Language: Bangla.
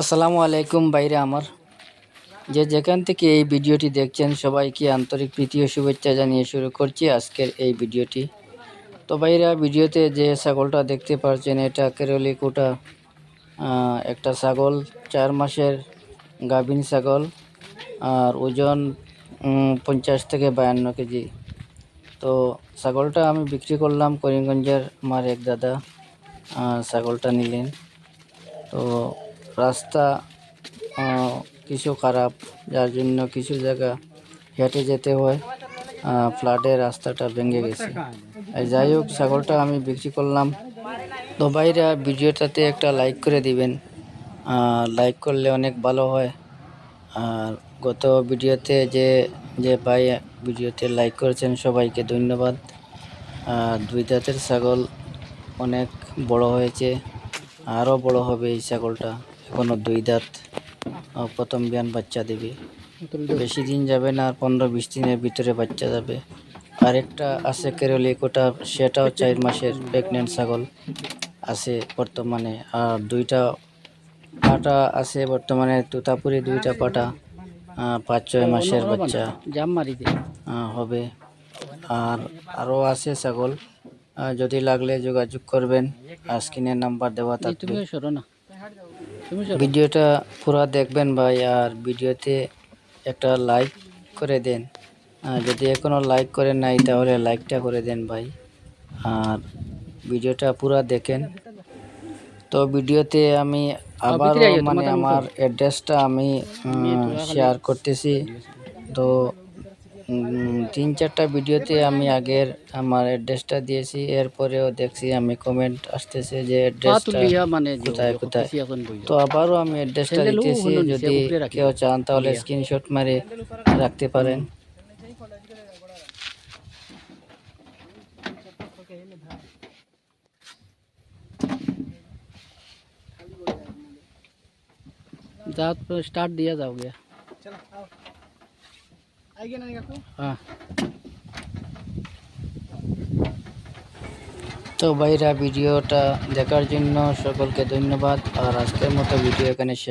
আসসালামু আলাইকুম বাইরে আমার। যে যেখান থেকে এই ভিডিওটি দেখছেন, সবাইকে আন্তরিক প্রীতি ও শুভেচ্ছা জানিয়ে শুরু করছি আজকের এই ভিডিওটি। তো বাইরা ভিডিওতে যে ছাগলটা দেখতে পাচ্ছেন এটা কেরলি কোটা একটা ছাগল, চার মাসের গাভিন ছাগল, আর ওজন পঞ্চাশ থেকে বায়ান্ন কেজি। তো ছাগলটা আমি বিক্রি করলাম করিমগঞ্জের আমার এক দাদা ছাগলটা নিলেন। তো রাস্তা কিছু খারাপ, যার জন্য কিছু জায়গা হেঁটে যেতে হয়। ফ্লাডে রাস্তাটা ভেঙে গেছে। এই যাই হোক, ছাগলটা আমি বিক্রি করলাম। তো বাইরা ভিডিওটাতে একটা লাইক করে দিবেন। লাইক করলে অনেক ভালো হয়। আর গত ভিডিওতে যে যে ভাই ভিডিওতে লাইক করেছেন, সবাইকে ধন্যবাদ। আর দুই দাঁতের ছাগল অনেক বড় হয়েছে। আরও বড় হবে এই ছাগলটা। এখনও দুই দাঁত প্রথম বিয়ান বাচ্চা দেবে। বেশি দিন যাবে না, আর পনেরো বিশ দিনের ভিতরে বাচ্চা যাবে। আরেকটা আছে কেরলি, কোটা, সেটাও চার মাসের প্রেগনেন্ট ছাগল আছে বর্তমানে। আর দুইটা পাটা আছে বর্তমানে, তুতাপুরি দুইটা পাটা পাঁচ ছয় মাসের বাচ্চা হবে। আর আরও আছে ছাগল যদি লাগলে যোগাযোগ করবেন স্ক্রিনের নাম্বার দেওয়া থাকবে। ভিডিওটা পুরো দেখবেন ভাই আর ভিডিওতে একটা লাইক করে দেন। আর যদি এখনও লাইক করেন নাই তাহলে লাইকটা করে দেন ভাই। আর ভিডিওটা পুরো দেখেন। তো ভিডিওতে আমি আবারও মানে আমার অ্যাড্রেসটা আমি শেয়ার করতেছি। তো তিন চারটা ভিডিওতে আমি আগের আমার অ্যাড্রেসটা দিয়েছি এরপরেও দেখছি আমি কমেন্ট আসতেছে যে অ্যাড্রেসটা তুলিয়া মানে যে কোথায় কোথায় করতেছি এখন বই তো আবারও আমি অ্যাড্রেসটা স্যান্ডেল ও দিতেছি হলো নিচে, যদি উপরে রাখি। কেউ চান তাহলে স্ক্রিনশট মারে রাখতে পারেন যা স্টার্ট দিয়া যাও গিয়া হ্যাঁ তো ভাইরা ভিডিওটা দেখার জন্য সকলকে ধন্যবাদ। আর আজকের মতো ভিডিও এখানে শেষ